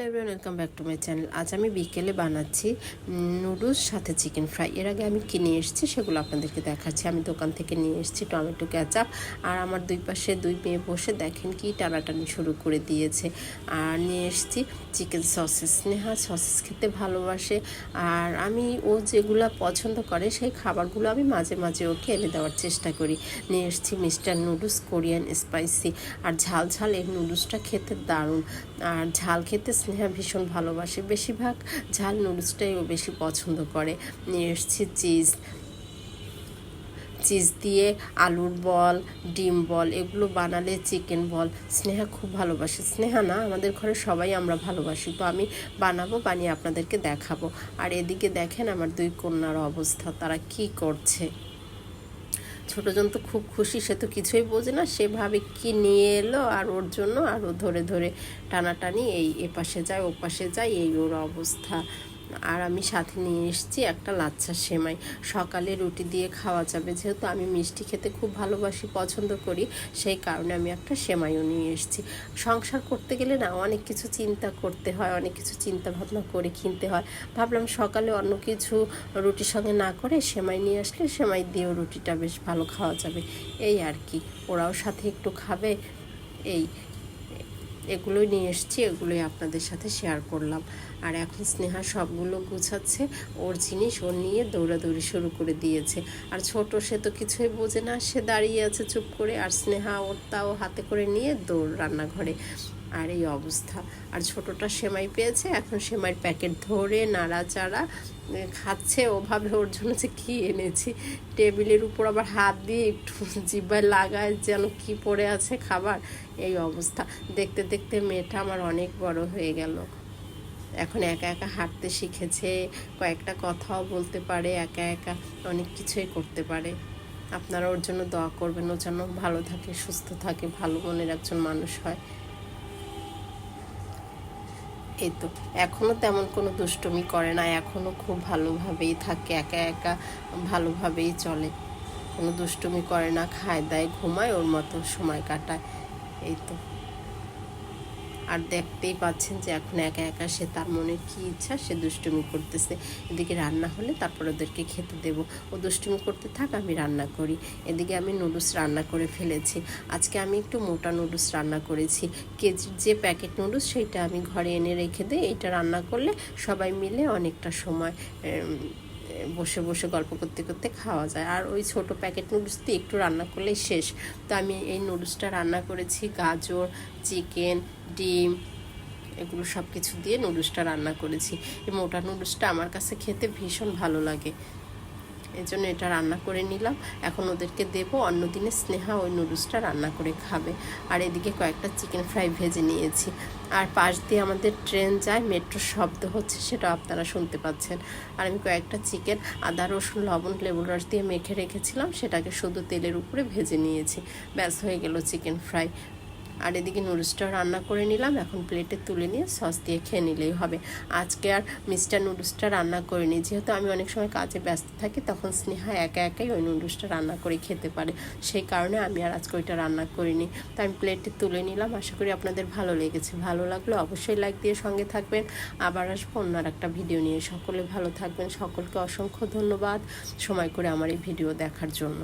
Hello everyone welcome back to my channel আজ আমি বিকেলে বানাচ্ছি নুডলস সাথে চিকেন ফ্রাই এর আগে আমি কিনে এসেছি সেগুলো আপনাদেরকে দেখাচ্ছি। আমি দোকান থেকে নিয়ে এসেছি টমেটো ক্যাচাপ আর আমার দুই পাশে দুই মেয়ে বসে দেখেন কি টানাটানি শুরু করে দিয়েছে। আর নিয়ে এসেছি চিকেন সসেস স্নেহা সসেস খেতে ভালোবাসে। আর আমি ও যেগুলো পছন্দ করে, সেই খাবারগুলো আমি মাঝে মাঝে ওকে এনে দেওয়ার চেষ্টা করি। নিয়ে এসেছি মিস্টার নুডলস কোরিয়ান স্পাইসি আর ঝাল ঝাল এই নুডলসটা খেতে দারুণ। আর ঝাল খেতে স্নেহা ভীষণ ভালোবাসে। বেশিরভাগ ঝাল নুডলসটাই ও বেশি পছন্দ করে। নিয়ে এসেছি চিজ চিজ দিয়ে আলুর বল, ডিম বল, এগুলো বানালে চিকেন বল। স্নেহা খুব ভালোবাসে। স্নেহা না, আমাদের ঘরে সবাই আমরা ভালোবাসি। তো আমি বানাবো, বানিয়ে আপনাদেরকে দেখাবো। আর এদিকে দেখেন আমার দুই কন্যার অবস্থা, তারা কি করছে। ছোটোজন তো খুব খুশি, সে তো কিছুই বোঝে না। সেভাবে কি নিয়ে এলো আর ওর জন্য আরও ধরে ধরে টানাটানি এই এপাশে যায় ও পাশে যায়, এই ওর অবস্থা। আর আমি সাথে নিয়ে এসেছি একটা লাচ্ছা সেমাই। সকালে রুটি দিয়ে খাওয়া যাবে। যেহেতু আমি মিষ্টি খেতে খুব ভালোবাসি, পছন্দ করি, সেই কারণে আমি একটা সেমাইও নিয়ে এসেছি। সংসার করতে গেলে না অনেক কিছু চিন্তা করতে হয়, অনেক কিছু চিন্তা ভাবনা করে কিনতে হয়। ভাবলাম সকালে অন্য কিছু রুটির সঙ্গে না করে সেমাই নিয়ে আসলে সেমাই দিয়েও রুটিটা বেশ ভালো খাওয়া যাবে। এই আর কি। ওরাও সাথে একটু খাবে, এই এগুলোই নিয়ে এসেছি, এগুলোই আপনাদের সাথে শেয়ার করলাম। আর এখন স্নেহা সবগুলো গুছাচ্ছে, ওর জিনিস ওর নিয়ে দৌড়াদৌড়ি শুরু করে দিয়েছে। আর ছোট সে তো কিছুই বোঝে না, সে দাঁড়িয়ে আছে চুপ করে, আর স্নেহা ওর তাও হাতে করে নিয়ে দৌড় রান্নাঘরে। আর এই অবস্থা। আর ছোটটা সেমাই পেয়েছে, এখন সেমাইয়ের প্যাকেট ধরে নাড়াচাড়া খাচ্ছে ওভাবে ওর জন্য যে কী এনেছি। টেবিলের উপর আবার হাত দিয়ে একটু জিব্বায় লাগায় যেন কি পড়ে আছে খাবার। এই অবস্থা। দেখতে দেখতে মেয়েটা আমার অনেক বড় হয়ে গেল। এখন একা একা হাঁটতে শিখেছে, কয়েকটা কথাও বলতে পারে, একা একা অনেক কিছুই করতে পারে। আপনারা ওর জন্য দোয়া করবেন, ও যেন ভালো থাকে, সুস্থ থাকে, ভালো মনের একজন মানুষ হয়। এই তো এখনও তেমন কোনো দুষ্টমি করে না এখনও খুব ভালোভাবেই থাকে, একা একা ভালোভাবেই চলে। কোনো দুষ্টুমি করে না, খায় দায়, ঘুমায়, ওর মতো সময় কাটায়, এই তো। আর দেখতেই পাচ্ছেন যে এখন একা একা সে তার মনে কি ইচ্ছা, সে দুষ্টুমি করতেছে। এদিকে রান্না হলে তারপর ওদেরকে খেতে দেব। ও দুষ্টুমি করতে থাক, আমি রান্না করি। এদিকে আমি নুডলস রান্না করে ফেলেছি। আজকে আমি একটু মোটা নুডলস রান্না করেছি। কেজির যে প্যাকেট নুডলস, সেইটা আমি ঘরে এনে রেখে দিই। এটা রান্না করলে সবাই মিলে অনেকটা সময় বসে বসে গল্প করতে করতে খাওয়া যায়। আর ওই ছোট প্যাকেট নুডলস দিয়ে একটু রান্না করলেই শেষ। তো আমি এই নুডলসটা রান্না করেছি, গাজর চিকেন ডিম, এগুলো সব কিছু দিয়ে নুডলসটা রান্না করেছি। এই মোটা নুডলসটা আমার কাছে খেতে ভীষণ ভালো লাগে। এই জন্য এটা রান্না করে নিলাম। এখন ওদেরকে দেবো অন্যদিনে স্নেহা, ওই নুডলসটা রান্না করে খাবে। আর এদিকে কয়েকটা চিকেন ফ্রাই ভেজে নিয়েছি। আর পাশ দিয়ে আমাদের ট্রেন যায়, মেট্রোর শব্দ হচ্ছে সেটা আপনারা শুনতে পাচ্ছেন। আর আমি কয়েকটা চিকেন, আদা, রসুন, লবণ, লেবুর রস দিয়ে মেখে রেখেছিলাম, সেটাকে শুধু তেলের উপরে ভেজে নিয়েছি। ব্যাস, হয়ে গেল চিকেন ফ্রাই। আর এদিকে নুডলসটা রান্না করে নিলাম। এখন প্লেটে তুলে নিয়ে সস দিয়ে খেয়ে নিলেই হবে। আজকে আর মিস্টার নুডলসটা রান্না করিনি। যেহেতু আমি অনেক সময় কাজে ব্যস্ত থাকি, তখন স্নেহা একা একাই ওই নুডলসটা রান্না করে খেতে পারে। সেই কারণে আমি আর আজকে ওইটা রান্না করিনি। তো আমি প্লেটে তুলে নিলাম। আশা করি আপনাদের ভালো লেগেছে। ভালো লাগল অবশ্যই লাইক দিয়ে সঙ্গে থাকবেন। আবার আসব অন্য একটা ভিডিও নিয়ে। সকলে ভালো থাকবেন। সকলকে অসংখ্য ধন্যবাদ সময় করে আমার এই ভিডিও দেখার জন্য।